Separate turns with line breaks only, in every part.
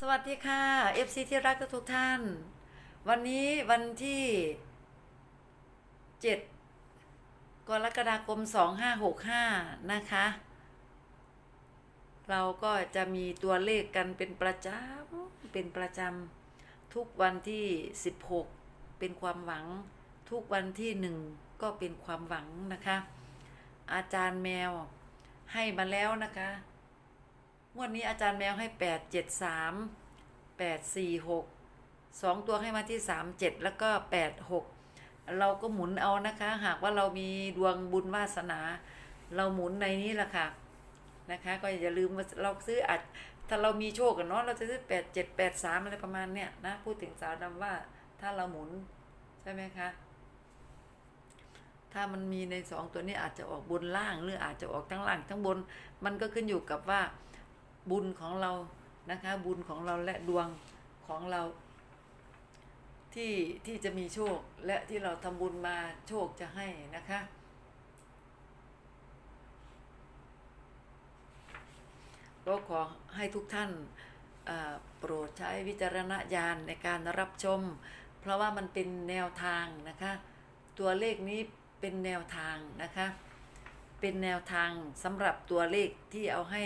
สวัสดีค่ะ FC ที่รักทุกท่าน วันนี้วันที่ 7 กรกฎาคม 2565 นะคะ เราก็จะมีตัวเลขกันเป็นประจำเป็นประจำทุกวันที่ 16 เป็นความหวัง ทุกวันที่ 1 ก็เป็นความหวังนะคะ อาจารย์แมวให้มาแล้วนะคะ งวดนี้อาจารย์แมวให้แปดเจ็ดสามแปดสี่หกสองตัวให้มาที่สามเจ็ดแล้วก็แปดหกเราก็หมุนเอานะคะ หากว่าเรามีดวงบุญวาสนา เราหมุนในนี้แหละค่ะนะคะ ก็อย่าลืมว่าเราซื้ออาจถ้าเรามีโชคกันเนาะเราจะซื้อแปดเจ็ดแปดสามอะไรประมาณเนี้ยนะพูดถึงสาวดำว่าถ้าเราหมุนใช่ไหมคะถ้ามันมีในสองตัวนี้อาจจะออกบนล่างหรืออาจจะออกทั้งล่างทั้งบน มันก็ขึ้นอยู่กับว่า บุญของเรานะคะบุญของเราและดวงของเราที่ที่จะมีโชคและที่เราทำบุญมาโชคจะให้นะคะ ก็ขอให้ทุกท่านโปรดใช้วิจารณญาณในการรับชม เพราะว่ามันเป็นแนวทางนะคะ ตัวเลขนี้เป็นแนวทางนะคะ เป็นแนวทางสำหรับตัวเลขที่เอาให้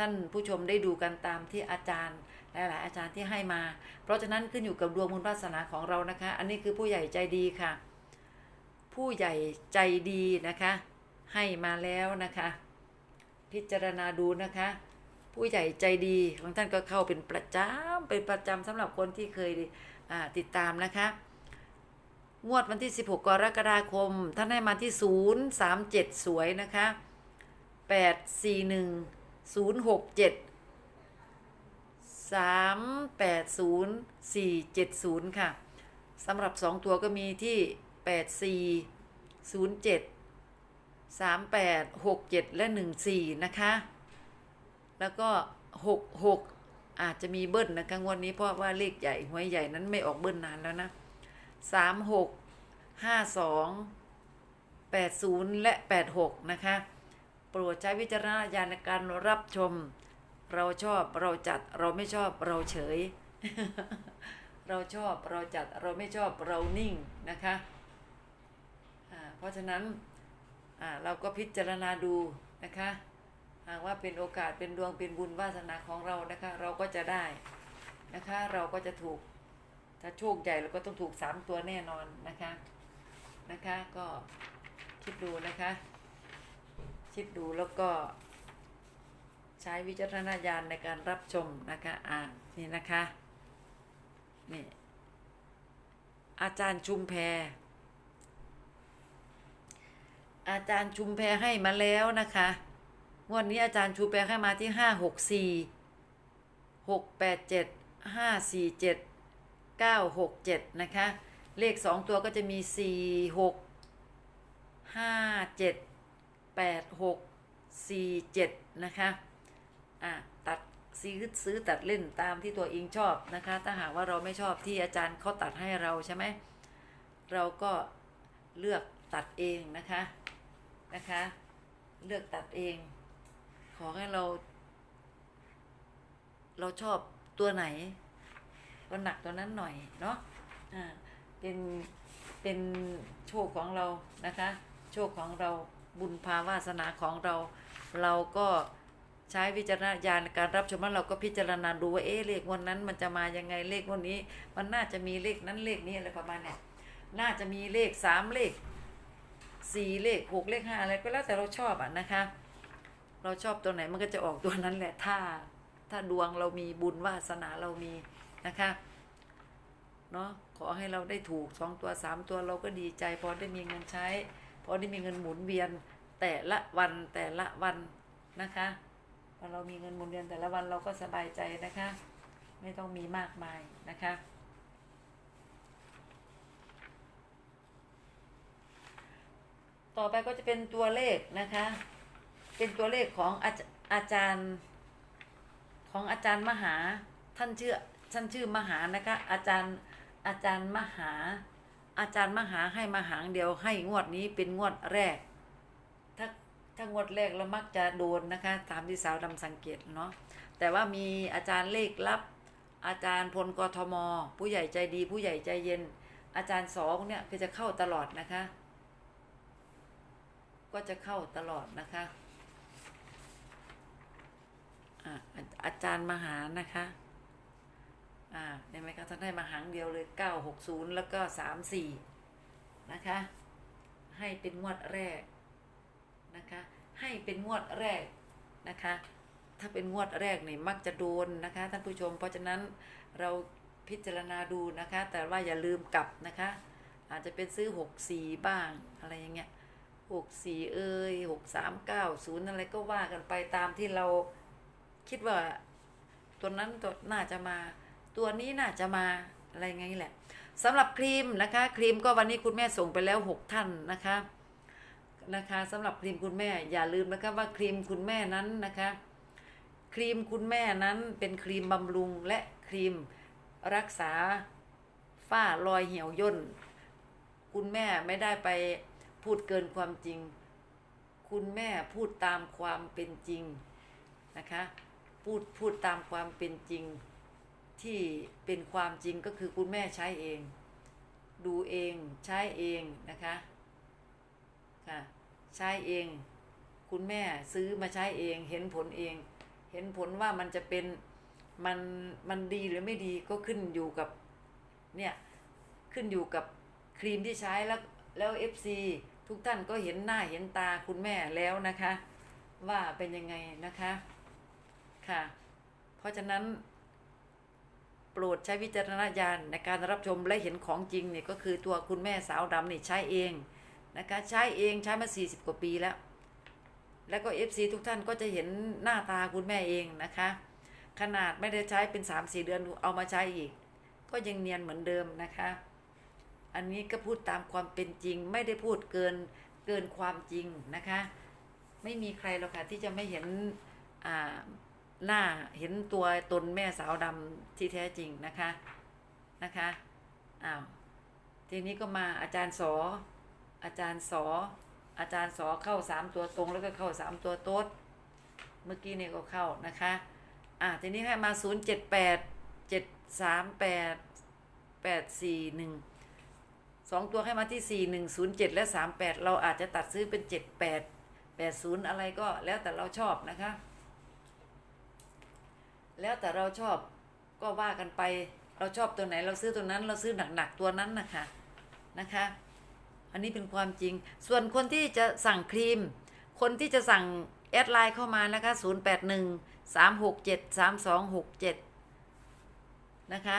ท่านผู้ชมได้ดูกันตามที่อาจารย์หลายๆอาจารย์ที่ให้มา เพราะฉะนั้นขึ้นอยู่กับดวงบุญวาสนาของเรานะคะ อันนี้คือผู้ใหญ่ใจดีค่ะ ผู้ใหญ่ใจดีนะคะ ให้มาแล้วนะคะ พิจารณาดูนะคะ ผู้ใหญ่ใจดีของท่านก็เข้าเป็นประจำเป็นประจำสำหรับคนที่เคยติดตามนะคะ งวดวันที่ 16 กรกฎาคม ท่านให้มาที่ 037 สวยนะคะ 841 067 380 470ค่ะสำหรับ2ตัวก็มีที่84 07 38 67และ14นะคะ แล้วก็66อาจจะมีเบิ้ลนะคะงวดนี้เพราะว่าเลขใหญ่หวยใหญ่นั้นไม่ออกเบิ้ลนานแล้วนะสามหกห้าสองแปดศูนย์และแปดหกนะคะ โปรดใช้วิจารณญาณในการรับชม เราชอบเราจัดเราไม่ชอบเราเฉย เราชอบเราจัดเราไม่ชอบเรานิ่งนะคะอ่าเพราะฉะนั้นอ่าเราก็พิจารณาดูนะคะ หากว่าเป็นโอกาสเป็นดวงเป็นบุญวาสนาของเรานะคะ เราก็จะได้นะคะ เราก็จะถูกถ้าโชคใหญ่เราก็ต้องถูกสามตัวแน่นอนนะคะนะคะ ก็คิดดูนะคะ คิดดูแล้วก็ ใช้วิจารณญาณในการรับชมนะคะอ่านี่นะคะนี่อาจารย์ชุมแพร อาจารย์ชุมแพรให้มาแล้วนะคะงวดนี้อาจารย์ชุมแพรให้มาที่ห้าหกสี่หกแปดเจ็ดห้าสี่เจ็ด967นะคะ เลข2ตัวก็จะมี4 6 5 7 8 6 4 7 นะคะอะตัดซื้อซื้อตัดเล่นตามที่ตัวเองชอบนะคะ ถ้าหากว่าเราไม่ชอบที่อาจารย์เขาตัดให้เราใช่ไหมเราก็เลือกตัดเองนะคะนะคะ เลือกตัดเอง ขอให้เรา เราชอบตัวไหน ก็หนักตัวนั้นหน่อยเนาะอ่าเป็นเป็นโชคของเรานะคะ โชคของเรา บุญภาวาสนาของเรา เราก็ใช้วิจารณญาณในการรับชมแล้วเราก็พิจารณาดูว่าเอ๊ะเลขวันนั้นมันจะมายังไงเลขวันนี้ มันน่าจะมีเลขนั้นเลขนี้อะไรประมาณเนี้ยน่าจะมีเลขสามเลขสี่เลขหกเลขห้าอะไรก็แล้วแต่เราชอบอะนะคะ เราชอบตัวไหนมันก็จะออกตัวนั้นแหละถ้าถ้าดวงเรามีบุญวาสนาเรามีนะคะเนาะขอให้เราได้ถูกสองตัวสามตัวเราก็ดีใจพอได้มีเงินใช้ เพอได้มีเงินหมุนเวียนแต่ละวันแต่ละวันนะคะพอเรามีเงินหมุนเวียนแต่ละวันเราก็สบายใจนะคะ ไม่ต้องมีมากมายนะคะต่อไปก็จะเป็นตัวเลขนะคะ เป็นตัวเลขของอาอาจารย์ของอาจารย์มหาท่านชื่อท่านชื่อมหานะคะ อาจารย์อาจารย์มหา อาจารย์มหาให้มาหางเดียวให้งวดนี้เป็นงวดแรก ถ้าถ้างวดแรกเรามักจะโดนนะคะตามที่สาวดำสังเกตเนาะแต่ว่ามีอาจารย์เลขลับ อาจารย์พลกทม ผู้ใหญ่ใจดี ผู้ใหญ่ใจเย็น อาจารย์สอพวกเนี่ยคือจะเข้าตลอดนะคะ ก็จะเข้าตลอดนะคะอ่าอาอาจารย์มหานะคะ อ่าได้ไหมคะท่านให้มาหางเดียวเลย960แล้วก็34นะคะ ให้เป็นงวดแรกนะคะ ให้เป็นงวดแรกนะคะ ถ้าเป็นงวดแรกนี่มักจะโดนนะคะท่านผู้ชม เพราะฉะนั้นเราพิจารณาดูนะคะ แต่ว่าอย่าลืมกลับนะคะ อาจจะเป็นซื้อ64บ้างอะไรอย่างเงี้ย64เอ้ย6390อะไรก็ว่ากันไปตามที่เราคิดว่าตัวนั้นตัวน่าจะมา ตัวนี้น่าจะมาอะไรไงแหละสำหรับครีมนะคะครีมก็วันนี้คุณแม่ส่งไปแล้ว 6 ท่านนะคะนะคะสำหรับครีมคุณแม่อย่าลืมนะคะว่าครีมคุณแม่นั้นนะคะ ครีมคุณแม่นั้นเป็นครีมบำรุงและครีมรักษาฝ้ารอยเหี่ยวย่น คุณแม่ไม่ได้ไปพูดเกินความจริง คุณแม่พูดตามความเป็นจริงนะคะ พูดพูดตามความเป็นจริง ที่เป็นความจริงก็คือคุณแม่ใช้เอง ดูเองใช้เองนะคะค่ะใช้เอง คุณแม่ซื้อมาใช้เองเห็นผลเอง เห็นผลว่ามันจะเป็นมันมันดีหรือไม่ดีก็ขึ้นอยู่กับเนี่ยขึ้นอยู่กับครีมที่ใช้แล้วแล้ว FC ทุกท่านก็เห็นหน้าเห็นตาคุณแม่แล้วนะคะ ว่าเป็นยังไงนะคะค่ะ เพราะฉะนั้น โปรดใช้วิจารณญาณในการรับชมและเห็นของจริงเนี่ยก็คือตัวคุณแม่สาวดำนี่ใช้เองนะคะใช้เองใช้มา 40 กว่าปีแล้ว แล้วก็ FC ทุกท่านก็จะเห็นหน้าตาคุณแม่เองนะคะ ขนาดไม่ได้ใช้เป็น 3-4 เดือนเอามาใช้อีก ก็ยังเนียนเหมือนเดิมนะคะ อันนี้ก็พูดตามความเป็นจริง ไม่ได้พูดเกินเกินความจริงนะคะ ไม่มีใครหรอกค่ะที่จะไม่เห็นอ่า หน้าเห็นตัวตนแม่สาวดำที่แท้จริงนะคะนะคะอ้าวทีนี้ก็มาอาจารย์สอ อาจารย์สอ อาจารย์สอเข้าสามตัวตรงแล้วก็เข้าสามตัวโต๊ดเมื่อกี้เนี่ยก็เข้านะคะอ่าทีนี้ให้มาศูนย์เจ็ดแปดเจ็ดสามแปดแปดสี่หนึ่งสองตัวให้มาที่สี่หนึ่งศูนย์เจ็ดและสามแปดเราอาจจะตัดซื้อเป็นเจ็ดแปดแปดศูนย์อะไรก็แล้วแต่เราชอบนะคะ แล้วแต่เราชอบก็ว่ากันไป เราชอบตัวไหนเราซื้อตัวนั้น เราซื้อหนักๆตัวนั้นนะคะนะคะ อันนี้เป็นความจริง ส่วนคนที่จะสั่งครีม คนที่จะสั่งแอดไลน์เข้ามานะคะ 081 367 3267 นะคะ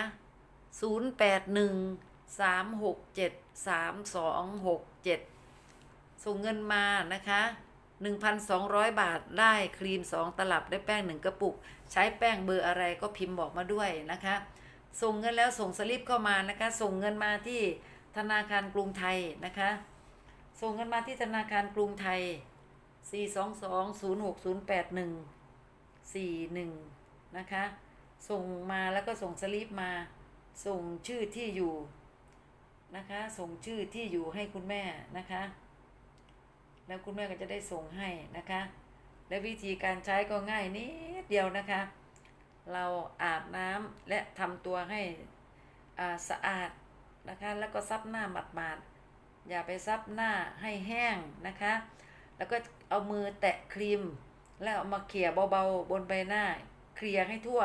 081 367 3267 ส่งเงินมานะคะ 1,200 บาทได้ครีม 2 ตลับได้แป้ง 1 กระปุก ใช้แป้งเบอร์อะไรก็พิมพ์บอกมาด้วยนะคะ ส่งเงินแล้วส่งสลิปเข้ามานะคะ ส่งเงินมาที่ธนาคารกรุงไทยนะคะ ส่งเงินมาที่ธนาคารกรุงไทย 422-06081 41 นะคะ ส่งมาแล้วก็ส่งสลิปมา ส่งชื่อที่อยู่นะคะ ส่งชื่อที่อยู่ให้คุณแม่นะคะ แล้วคุณแม่ก็จะได้ส่งให้นะคะ และวิธีการใช้ก็ง่ายนิดเดียวนะคะ เราอาบน้ำและทำตัวให้อาสะอาดนะคะ แล้วก็ซับหน้าหมาดๆ อย่าไปซับหน้าให้แห้งนะคะ แล้วก็เอามือแตะครีม แล้วเอามาเขี่ยเบาๆบนใบหน้า เคลียร์ให้ทั่ว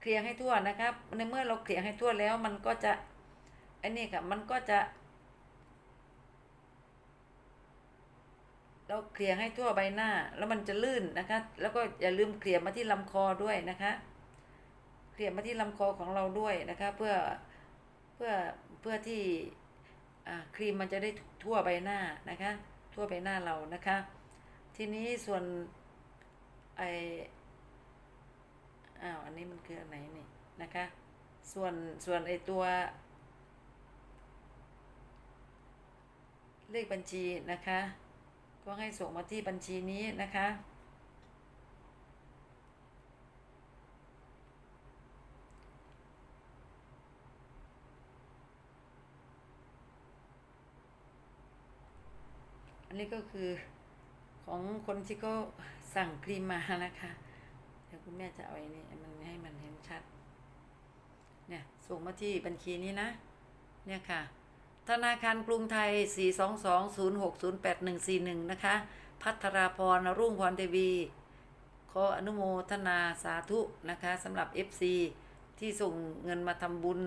เคลียร์ให้ทั่วนะครับ ในเมื่อเราเคลียร์ให้ทั่วแล้วมันก็จะไอ้นี่ค่ะมันก็จะ เราเคลียร์ให้ทั่วใบหน้า แล้วมันจะลื่นนะคะ แล้วก็อย่าลืมเคลียร์มาที่ลำคอด้วยนะคะ เคลียร์มาที่ลำคอของเราด้วยนะคะ เพื่อเพื่อเพื่อที่ครีมมันจะได้ทั่วใบหน้านะคะ ทั่วใบหน้าเรานะคะ ทีนี้ส่วนไออ้าวอันนี้มันคืออันไหนนี่นะคะ ส่วนส่วนไอตัวเลขบัญชีนะคะ ก็ให้ส่งมาที่บัญชีนี้นะคะอันนี้ก็คือของคนที่เขาสั่งครีมมานะคะ เดี๋ยวคุณแม่จะเอาไอ้นี่มันให้มันเห็นชัด เนี่ยส่งมาที่บัญชีนี้นะ เนี่ยค่ะ ธนาคารกรุงไทย 422-060-8141 นะคะ พัทราพรรุ่งพรเทวี ขออนุโมทนาสาธุนะคะสำหรับ FC ที่ส่งเงินมาทำบุญ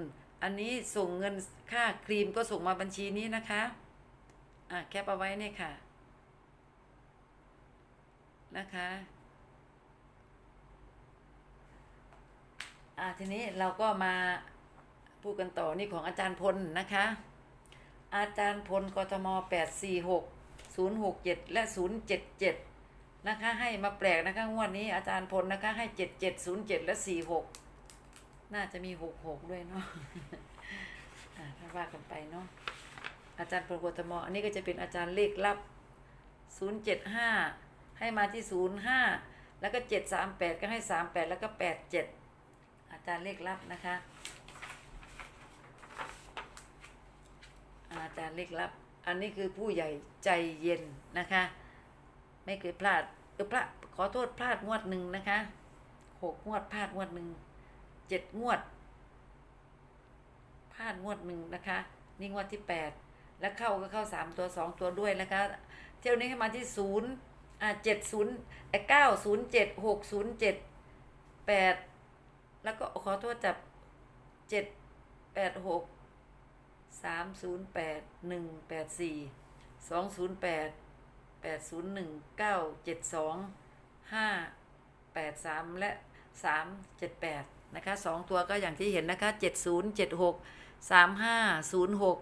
อันนี้ส่งเงินค่าครีมก็ส่งมาบัญชีนี้นะคะ อะแคปเอาไว้เนี่ยค่ะ นะคะอะทีนี้เราก็มาพูดกันต่อนี่ของอาจารย์พลนะคะ อาจารย์พลกทม 846 067 และ 077 นะคะ ให้มาแปลกนะคะงวดนี้อาจารย์พลนะคะ ให้ 7707 และ 46 น่าจะมี 66 ด้วยเนาะอะถ้าว่ากันไปเนาะอาจารย์พลกทม อันนี้ก็จะเป็นอาจารย์เลขลับ 075 ให้มาที่ 05 แล้วก็ 738 ก็ให้ 38 แล้วก็ 87 อาจารย์เลขลับนะคะ อาจารย์เลขลับ อันนี้คือผู้ใหญ่ใจเย็นนะคะ ไม่เคยพลาดเออพลาดขอโทษพลาดงวดหนึ่งนะคะหกงวดพลาดงวดหนึ่งเจ็ดงวดพลาดงวดหนึ่งนะคะ นี่งวดที่แปดแล้วเข้าก็เข้าสามตัวสองตัวด้วยนะคะ เที่ยวนี้ให้มาที่ศูนย์อ่าเจ็ดศูนย์เก้าศูนย์เจ็ดหกศูนย์เจ็ดแปดแล้วก็ขอโทษจับเจ็ดแปดหก สามศูนย์แปดหนึ่งแปดสี่สองศูนย์แปดแปดศูนย์หนึ่งเก้าเจ็ดสองห้าแปดสามและสามเจ็ดแปดนะคะสองตัวก็อย่างที่เห็นนะคะเจ็ดศูนย์เจ็ดหกสามห้าศูนย์หก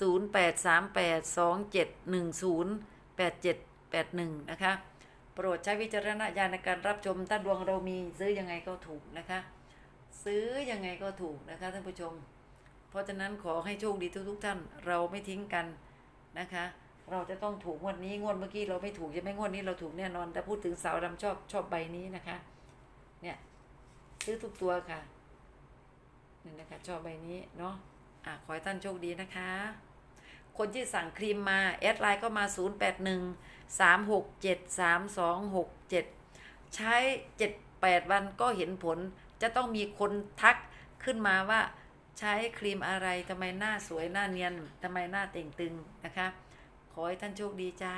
ศูนย์แปดสามแปดสองเจ็ดหนึ่งศูนย์แปดเจ็ดแปดหนึ่งนะคะ โปรดใช้วิจารณญาณในการรับชมถ้าดวงเรามีซื้อยังไงก็ถูกนะคะ ซื้อยังไงก็ถูกนะคะท่านผู้ชม เพราะฉะนั้นขอให้โชคดีทุกๆท่าน เราไม่ทิ้งกันนะคะ เราจะต้องถูกงวดนี้งวดเมื่อกี้เราไม่ถูกใช่ไหมงวดนี้เราถูกแน่นอนแต่พูดถึงสาวดำชอบชอบใบนี้นะคะ เนี่ยซื้อทุกตัวค่ะนี่นะคะชอบใบนี้เนาะอะขอให้ท่านโชคดีนะคะ คนที่สั่งครีมมาแอดไลน์ก็มา 081 367 3267 ใช้ 7-8 วันก็เห็นผลจะต้องมีคนทักขึ้นมาว่า ใช้ครีมอะไรทำไมหน้าสวยหน้าเนียนทำไมหน้าเต่งตึงนะคะ ขอให้ท่านโชคดีจ้า